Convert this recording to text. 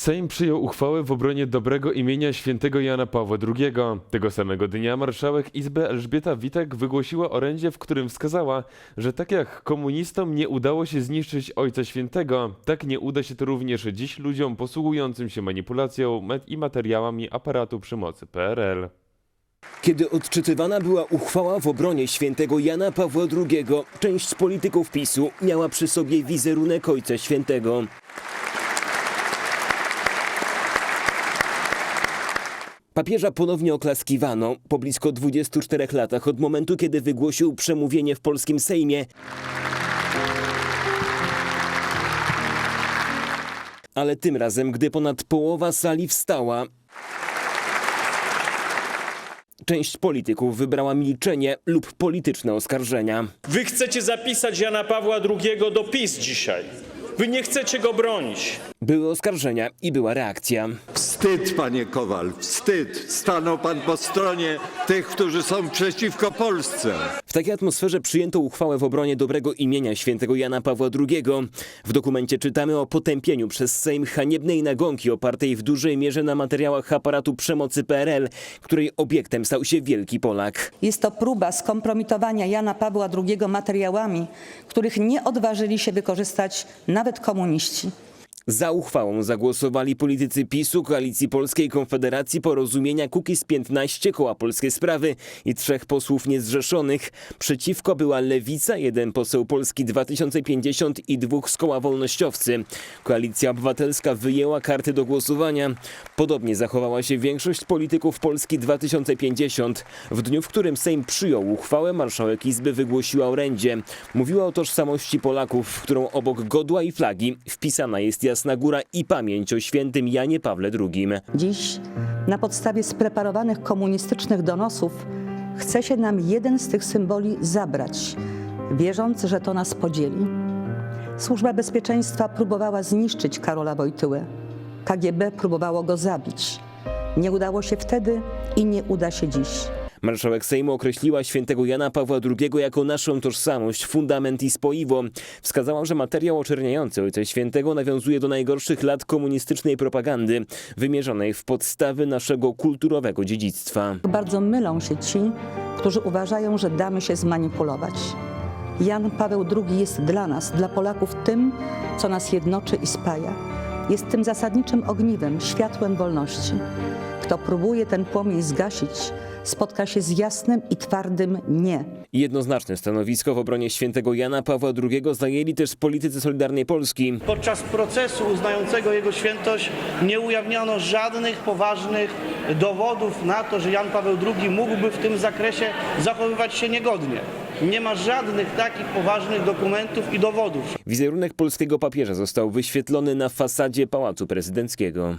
Sejm przyjął uchwałę w obronie dobrego imienia świętego Jana Pawła II. Tego samego dnia marszałek Izby Elżbieta Witek wygłosiła orędzie, w którym wskazała, że tak jak komunistom nie udało się zniszczyć Ojca Świętego, tak nie uda się to również dziś ludziom posługującym się manipulacją i materiałami aparatu przemocy PRL. Kiedy odczytywana była uchwała w obronie świętego Jana Pawła II, część polityków PiSu miała przy sobie wizerunek Ojca Świętego. Papieża ponownie oklaskiwano po blisko 24 latach od momentu, kiedy wygłosił przemówienie w polskim Sejmie. Ale tym razem, gdy ponad połowa sali wstała, część polityków wybrała milczenie lub polityczne oskarżenia. Wy chcecie zapisać Jana Pawła II do PiS dzisiaj. Wy nie chcecie go bronić. Były oskarżenia i była reakcja. Wstyd, panie Kowal, wstyd. Stanął pan po stronie tych, którzy są przeciwko Polsce. W takiej atmosferze przyjęto uchwałę w obronie dobrego imienia świętego Jana Pawła II. W dokumencie czytamy o potępieniu przez Sejm haniebnej nagonki opartej w dużej mierze na materiałach aparatu przemocy PRL, której obiektem stał się wielki Polak. Jest to próba skompromitowania Jana Pawła II materiałami, których nie odważyli się wykorzystać nawet komuniści. Za uchwałą zagłosowali politycy PiSu, Koalicji Polskiej, Konfederacji, Porozumienia, Kukiz 15, Koła Polskie Sprawy i trzech posłów niezrzeszonych. Przeciwko była Lewica, jeden poseł Polski 2050 i dwóch z Koła Wolnościowcy. Koalicja Obywatelska wyjęła karty do głosowania. Podobnie zachowała się większość polityków Polski 2050. W dniu, w którym Sejm przyjął uchwałę, marszałek Izby wygłosiła orędzie. Mówiła o tożsamości Polaków, w którą obok godła i flagi wpisana jest Jasna Góra i pamięć o świętym Janie Pawle II. Dziś, na podstawie spreparowanych komunistycznych donosów, chce się nam jeden z tych symboli zabrać, wierząc, że to nas podzieli. Służba Bezpieczeństwa próbowała zniszczyć Karola Wojtyłę. KGB próbowało go zabić. Nie udało się wtedy i nie uda się dziś. Marszałek Sejmu określiła świętego Jana Pawła II jako naszą tożsamość, fundament i spoiwo. Wskazała, że materiał oczerniający Ojca Świętego nawiązuje do najgorszych lat komunistycznej propagandy, wymierzonej w podstawy naszego kulturowego dziedzictwa. Bardzo mylą się ci, którzy uważają, że damy się zmanipulować. Jan Paweł II jest dla nas, dla Polaków, tym, co nas jednoczy i spaja. Jest tym zasadniczym ogniwem, światłem wolności. Kto próbuje ten płomień zgasić, spotka się z jasnym i twardym nie. Jednoznaczne stanowisko w obronie świętego Jana Pawła II zajęli też politycy Solidarnej Polski. Podczas procesu uznającego jego świętość nie ujawniono żadnych poważnych dowodów na to, że Jan Paweł II mógłby w tym zakresie zachowywać się niegodnie. Nie ma żadnych takich poważnych dokumentów i dowodów. Wizerunek polskiego papieża został wyświetlony na fasadzie Pałacu Prezydenckiego.